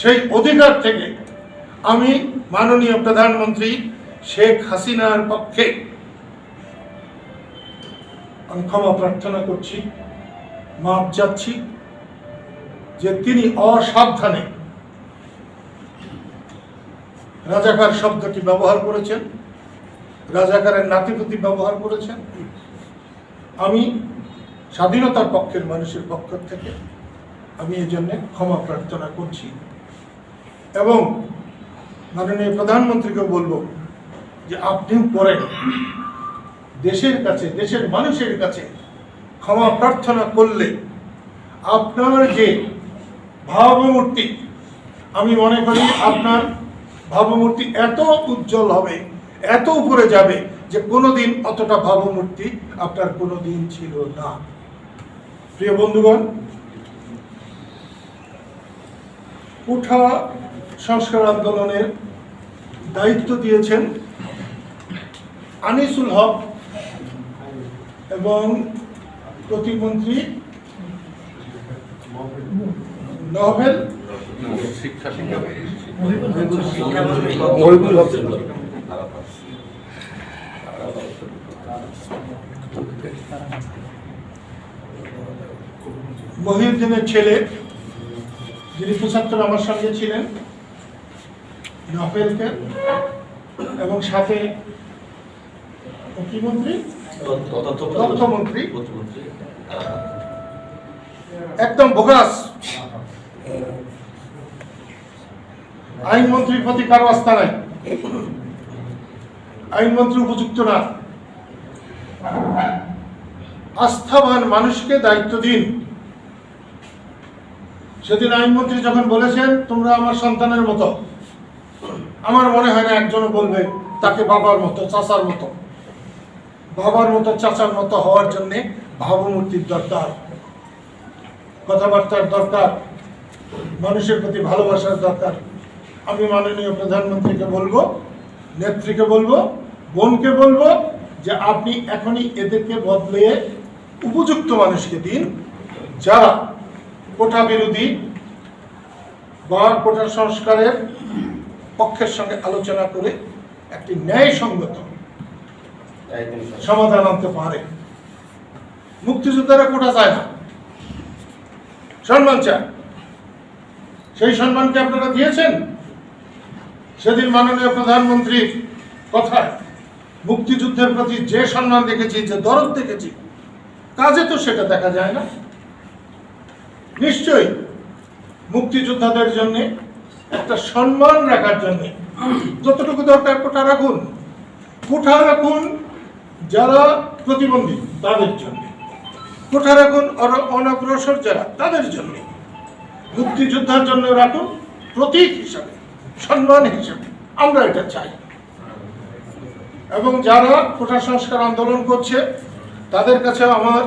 সেই অধিকার থেকে আমি মাননীয় প্রধানমন্ত্রী শেখ হাসিনার পক্ষে আমি ক্ষমা প্রার্থনা করছি মাপ যাচ্ছি যে তিনি অসাবধানে রাজাকার শব্দটি ব্যবহার করেছেন, রাজাকারের নাতিপুতি ব্যবহার করেছেন। আমি স্বাধীনতার পক্ষের মানুষের পক্ষ থেকে আমি এই জন্য ক্ষমা প্রার্থনা করছি। এবং মাননীয় প্রধানমন্ত্রীকে বলব যে আপনিও করেন দেশের কাছে, দেশের মানুষের কাছে ক্ষমা প্রার্থনা করলে আপনার যে ভাবমূর্তি, আমি মনে করি আপনার ভাবমূর্তি এত উজ্জ্বল হবে, এত উপরে যাবে যে কোনোদিন অতটা ভাবমূর্তি আপনার কোনোদিন ছিল না। প্রিয় বন্ধুগণ, উঠা সংস্কার আন্দোলনের দায়িত্ব দিয়েছেন আনিসুল হক এবং প্রতিমন্ত্রী নভেল মহিউদ্দিনের ছেলে, যিনি পঁচাত্তর আমার সঙ্গে ছিলেন। এবং সাথে প্রতিমন্ত্রী তথ্যমন্ত্রী। একদম বোগাস। আইনমন্ত্রীর প্রতি কারও আস্থা নাই। আইনমন্ত্রী উপযুক্ত না। আস্থাবান মানুষকে দায়িত্ব দিন। সেদিন আইনমন্ত্রী যখন বলেছেন, তোমরা আমার সন্তানের মতো। আমার মনে হয় না একজনও বলবে তাকে বাবার মতো, চাচার মতো। বাবার মতো, চাচার মতো হওয়ার জন্যে ভাবমূর্তির দরকার। কথাবার্তার দরকার, মানুষের প্রতি ভালোবাসার দরকার। আমি মাননীয় প্রধানমন্ত্রীকে বলব, নেত্রীকে বলব, বোনকে বলব যে আপনি এখনই এদেরকে বদলে উপযুক্ত মানুষকে দিন যারা কোটা বিরোধী বা কোটা সংস্কারের পক্ষের সঙ্গে আলোচনা করে একটি ন্যায়সঙ্গত সমাধান আনতে পারে। মুক্তিযোদ্ধারা কোটা চায় না। সম্মান চায়। সেই সম্মানকে আপনারা দিয়েছেন? সেদিন মাননীয় প্রধানমন্ত্রীর কথায় মুক্তিযুদ্ধের প্রতি যে সম্মান দেখেছি, যে দরদ দেখেছি, কাজে তো সেটা দেখা যায় না। নিশ্চয়ই মুক্তিযোদ্ধাদের জন্য একটা সম্মান রাখার জন্য। যতটুকু দরকার কোটা রাখুন। কোঠা রাখুন যারা প্রতিবন্ধী, তাদের জন্য। কোঠা রাখুন অনগ্রসর যারা, তাদের জন্য। মুক্তিযোদ্ধার জন্য রাখুন প্রতীক হিসাবে, সম্মান হিসাবে। আমরা এটা চাই। এবং যারা কোটা সংস্কার আন্দোলন করছে, তাদের কাছে আমার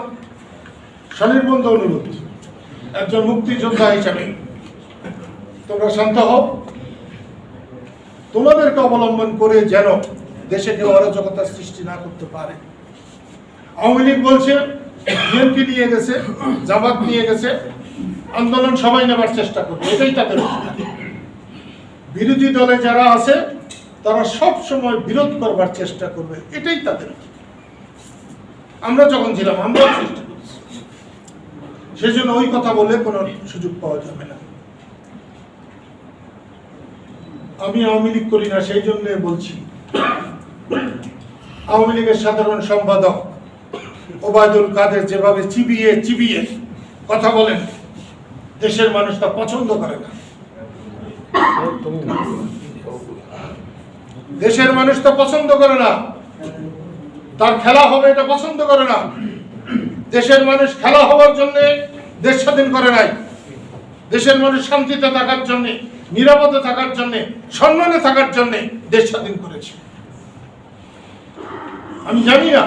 স্বনির্বন্ধ অনুরোধ। একজন মুক্তিযোদ্ধা হিসাবে তোমরা শান্ত হও। তোমাদেরকে অবলম্বন করে যেন দেশে কেউ অরাজকতার সৃষ্টি না করতে পারে। আওয়ামী লীগ বলছে, বিএনপি নিয়ে গেছে, জামাত নিয়ে গেছে, আন্দোলন সবাই নেবার চেষ্টা করবে, এটাই তাদের বিরোধী দলে যারা আছে, তারা সব সময় বিরোধ করবার চেষ্টা করবে, এটাই তাদের আমরা যখন ছিলাম, আমরাও চেষ্টা সেজন্য ওই কথা বলে কোনো সুযোগ পাওয়া যাবে না। আমি আওয়ামী লীগ করি না, সেই জন্য বলছি। আওয়ামী লীগের সাধারণ সম্পাদক ওবায়দুল কাদের যেভাবে চিবিয়ে চিবিয়ে কথা বলেন, দেশের মানুষ তা পছন্দ করে না। দেশের মানুষ তা পছন্দ করে না। তার খেলা হবে এটা পছন্দ করে না। দেশের মানুষ খেলা হওয়ার জন্য দেশ স্বাধীন করে নাই। দেশের মানুষ শান্তিতে থাকার জন্য নিরাপদে থাকার জন্য, সম্মানে থাকার জন্য দেশ স্বাধীন করেছে। আমি জানি না,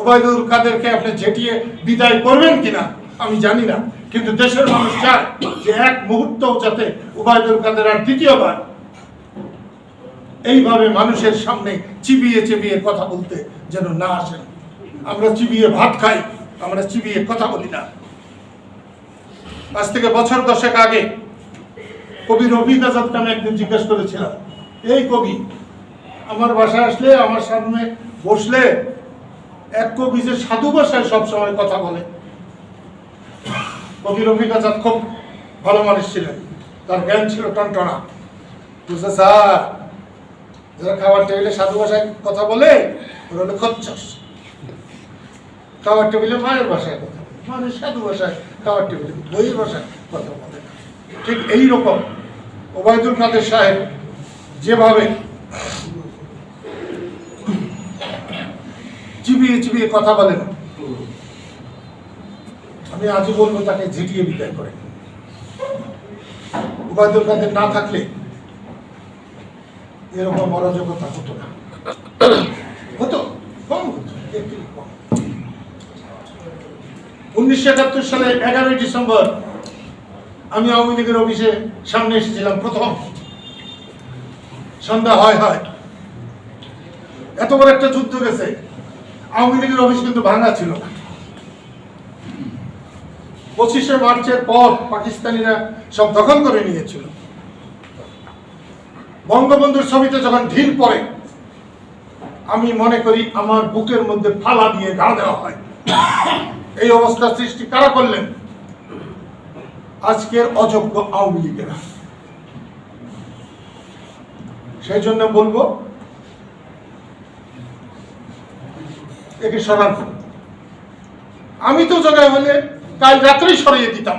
ওবায়দুল কাদেরকে আপনি ঝেঁটিয়ে বিদায় করবেন কিনা, আমি জানি না। কিন্তু দেশের মানুষ চায় যে এক মুহূর্তও যাতে ওবায়দুল কাদের আর দ্বিতীয়বার এইভাবে মানুষের সামনে চিবিয়ে চিবিয়ে কথা বলতে যেন না আসেন। আমরা চিবিয়ে ভাত খাই, আমরা চিবিয়ে কথা বলি না। আজ থেকে বছর দশেক আগে কবি রফিক আজাদকে আমি একদিন জিজ্ঞেস করেছিলাম, এই কবি, আমার বাসায় আসলে আমার সামনে বসলে এক কবি যে সাধু ভাষায় সবসময় কথা বলে। কবি রফিক আজাদ খুব ভালো মানুষ ছিলেন, তার জ্ঞান ছিল টনটনা। বুঝতে স্যার, যারা খাবার টেবিলে সাধু ভাষায় কথা বলে, ওরা হলো খচ্চস খাবার টেবিলে মায়ের ভাষায় কথা মানে সাধু ভাষায় খাবার টেবিলে বইয়ের ভাষায় কথা বলে। ঠিক এই রকম ওবায়দুল কাদের সাহেব যেভাবে চিবিয়ে চিবিয়ে কথা বলেন, আমি আজও বলব তাকে ঝিটিয়ে বিদায় করে। ওবায়দুল কাদের না থাকলে এরকম অরাজকতা হতো না। হতো, কম হতো উনিশশো একাত্তর সালে এগারোই ডিসেম্বর আমি আওয়ামী লীগের অফিসে সামনে এসেছিলাম প্রথম। সন্ধ্যা হয় হয়। এত বড় একটা যুদ্ধ গেছে, আওয়ামী লীগের অফিস কিন্তু ভাঙা ছিল পঁচিশে মার্চের পর পাকিস্তানিরা সব দখল করে নিয়েছিল। বঙ্গবন্ধুর ছবিতে যখন ঢিল পড়ে, আমি মনে করি আমার বুকের মধ্যে ফালা দিয়ে গা দেওয়া হয়। এই অবস্থা সৃষ্টি কারা করলেন? আজকের অযোগ্য আওয়ামী লীগেরা। সেই জন্য বলব, একে সরান। আমি তো জায়গায় হলে কাল রাত্রেই সরিয়ে দিতাম।